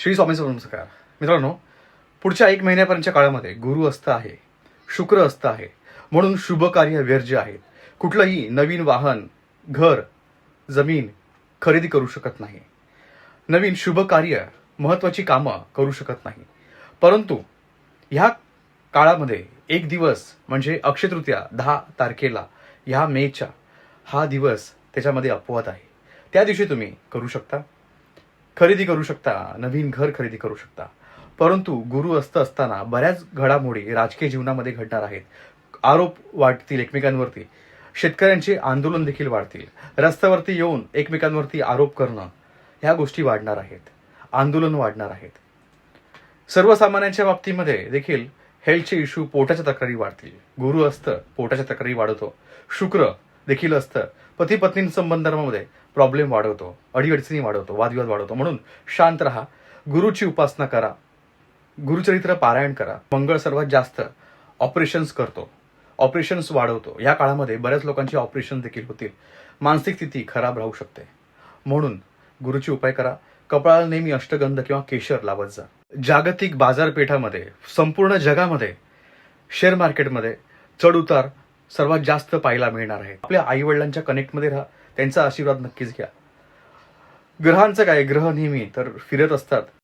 श्री स्वामी नमस्कार. मित्रांनो पुढच्या एक महिन्यापर्यंतच्या काळामध्ये गुरु अस्त आहे शुक्र अस्त आहे म्हणून शुभ कार्य व्यर्ज आहेत कुठलंही नवीन वाहन घर जमीन खरेदी करू शकत नाही. नवीन शुभ कार्य महत्वाची कामं करू शकत नाही. परंतु ह्या काळामध्ये एक दिवस म्हणजे अक्षयतृतीया दहा तारखेला ह्या मेच्या हा दिवस त्याच्यामध्ये अपवाद आहे. त्या दिवशी तुम्ही करू शकता. खरेदी करू शकता नवीन घर खरेदी करू शकता. परंतु गुरु असत असताना बऱ्याच घडामोडी राजकीय जीवनामध्ये घडणार आहेत. आरोप वाढतील एकमेकांवरती. शेतकऱ्यांचे आंदोलन देखील वाढतील. रस्त्यावरती येऊन एकमेकांवरती आरोप करणं ह्या गोष्टी वाढणार आहेत. आंदोलन वाढणार आहेत. सर्वसामान्यांच्या बाबतीमध्ये देखील हेल्थचे इश्यू पोटाच्या तक्रारी वाढतील. गुरु असतं पोटाच्या तक्रारी वाढवतो शुक्र देखील असतं. पती पत्नी संबंधांमध्ये प्रॉब्लेम वाढवतो अडीअडचणी वाढवतो वादविवाद वाढवतो. म्हणून शांत राहा गुरुची उपासना करा गुरुचरित्र पारायण करा मंगळ सर्वात जास्त ऑपरेशन्स करतो ऑपरेशन्स वाढवतो. या काळामध्ये बऱ्याच लोकांची ऑपरेशन देखील होतील. मानसिक स्थिती खराब राहू शकते. म्हणून गुरुची उपाय करा. कपाळाला नेहमी अष्टगंध किंवा केशर लावत जा. जागतिक बाजारपेठामध्ये संपूर्ण जगामध्ये शेअर मार्केटमध्ये चढ उतार सर्वात जास्त पाहायला मिळणार आहे. आपल्या आई वडिलांच्या कनेक्टमध्ये राहा. त्यांचा आशीर्वाद नक्कीच घ्या. ग्रहांचं काय? ग्रह नेहमी तर फिरत असतात.